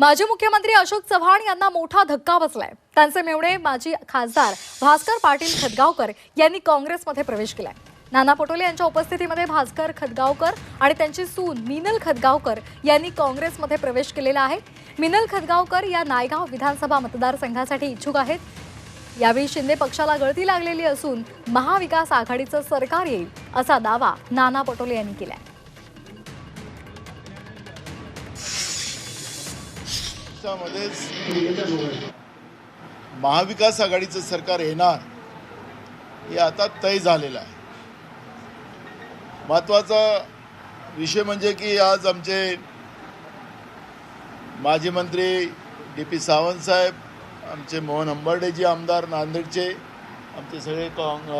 माजी मुख्यमंत्री अशोक चव्हाण यांना मोठा धक्का बसलाय. त्यांचे मेवणे माजी खासदार भास्कर पाटील खदगावकर यांनी काँग्रेसमध्ये प्रवेश केलाय. नाना पटोले यांच्या उपस्थितीमध्ये भास्कर खदगावकर आणि त्यांची सून मिनल खदगावकर यांनी काँग्रेसमध्ये प्रवेश केलेला आहे. मिनल खदगावकर या नायगाव विधानसभा मतदारसंघासाठी इच्छुक आहेत. यावेळी शिंदे पक्षाला गळती लागलेली असून महाविकास आघाडीचं सरकार येईल असा दावा नाना पटोले यांनी केलाय. महाराष्ट्रामध्येच महाविकास आघाडीचं सरकार येणार हे आता तय झालेलं आहे. महत्त्वाचा विषय म्हणजे की आज आमचे माजी मंत्री डी पी सावंत साहेब आमचे मोहन अंबर्डेजी आमदार नांदेडचे आमचे सगळे काँग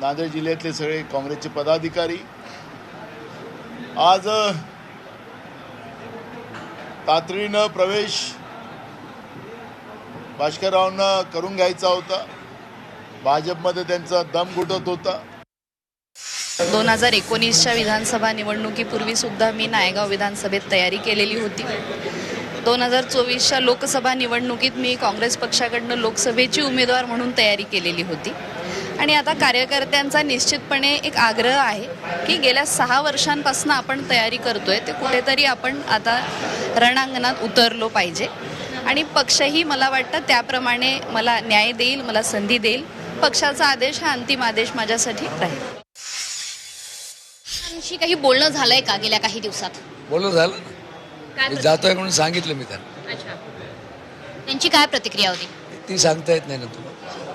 नांदेड जिल्ह्यातले सगळे काँग्रेसचे पदाधिकारी. आज तातडीनं प्रवेश भास्कररावांना करून घ्यायचा होता. भाजपमध्ये त्यांचा दम घुटत होता. दोन हजार एकोणीसच्या विधानसभा निवडणुकीपूर्वी सुद्धा मी नायगाव विधानसभेत तयारी केलेली होती. दोन हजार चोवीसच्या लोकसभा निवडणुकीत मी काँग्रेस पक्षाकडनं लोकसभेची उमेदवार म्हणून तयारी केलेली होती. आणि आता कार्यकर्त्यांचा निश्चितपणे एक आग्रह आहे की गेल्या सहा वर्षांपासून आपण तयारी करतोय ते कुठेतरी आपण आता रणांगणात उतरलो पाहिजे. आणि पक्षही मला वाटतं त्याप्रमाणे मला न्याय देईल मला संधी देईल. पक्षाचा आदेश हा अंतिम आदेश माझ्यासाठी राहील. काही बोलणं झालंय का गेल्या काही दिवसात? बोलणं झालं. ना मी जातोय म्हणून सांगितलं मी त्यांना. त्यांची काय प्रतिक्रिया होती? ती सांगता येत नाही ना तुला